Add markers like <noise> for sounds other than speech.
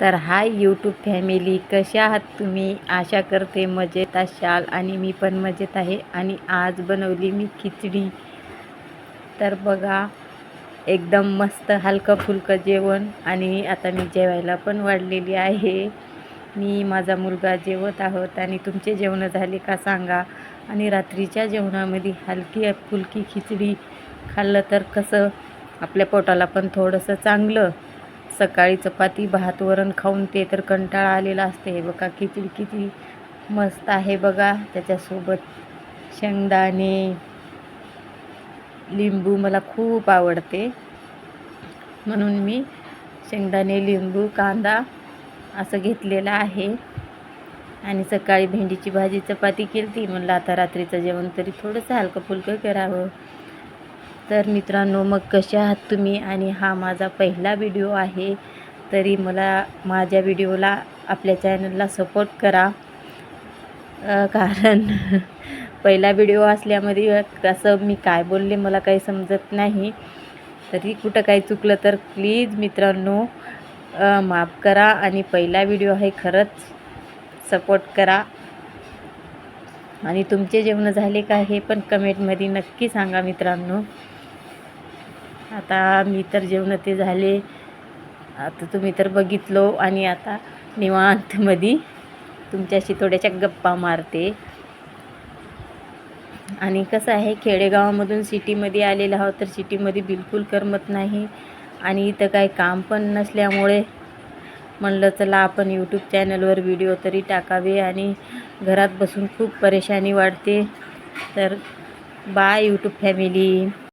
तर hi YouTube family कशा आहात तुम्ही? आशा करते मजेत असाल आणि मी पण मजेत आहे. आणि आज बनवली मी खिचडी. तर बघा एकदम मस्त हलकं फुलकं जेवण आणि आता मी जेवायला पण वाढलेली आहे. मी माझा मुलगा जेवत आहोत आणि तुमचे जेवणं झाले का सांगा? आणि रात्रीच्या जेवणामध्ये हलकी फुलकी खिचडी खाल्लं तर कसं? आपल्या पोटाला पण थोडंसं चांगलं. सकाळी चपाती भात वरण खाऊन ते तर कंटाळा आलेला असते. हे बघा खिचडी किती मस्त आहे बघा. त्याच्यासोबत शेंगदाणे लिंबू मला खूप आवडते. म्हणून मी शेंगदाणे लिंबू कांदा असं घेतलेलं आहे. आणि सकाळी भेंडीची भाजी चपाती केली ती म्हणलं आता रात्रीचं जेवण तरी थोडंसं हलकं फुलकं करावं. तर मित्रांनो मग कसे आहात तुम्ही? आणि हा माझा पहिला व्हिडिओ आहे. तरी मला माझ्या व्हिडिओला आपल्या चॅनलला सपोर्ट करा. कारण <laughs> पहिला व्हिडिओ असल्यामध्ये कसं मी काय बोलले मला काही समजत नाही. तरी कुठं काही चुकलं तर प्लीज मित्रांनो माफ करा. आणि पहिला व्हिडिओ आहे खरंच सपोर्ट करा. आणि तुमचे जेवण झाले का हे पण कमेंटमध्ये नक्की सांगा मित्रांनो. आता मी तर जेवण ते झाले. आता तुम्ही तर बघितलो आणि आता निवांतमध्ये तुमच्याशी थोड्याशा गप्पा मारते. आणि कसं आहे खेडेगावामधून सिटीमध्ये आलेलं आहोत तर सिटीमध्ये बिलकुल करमत नाही. आणि इथं काही काम पण नसल्यामुळे म्हणलं चला आपण यूट्यूब चॅनलवर व्हिडिओ तरी टाकावे आणि घरात बसून खूप परेशानी वाढते. तर बाय यूट्यूब फॅमिली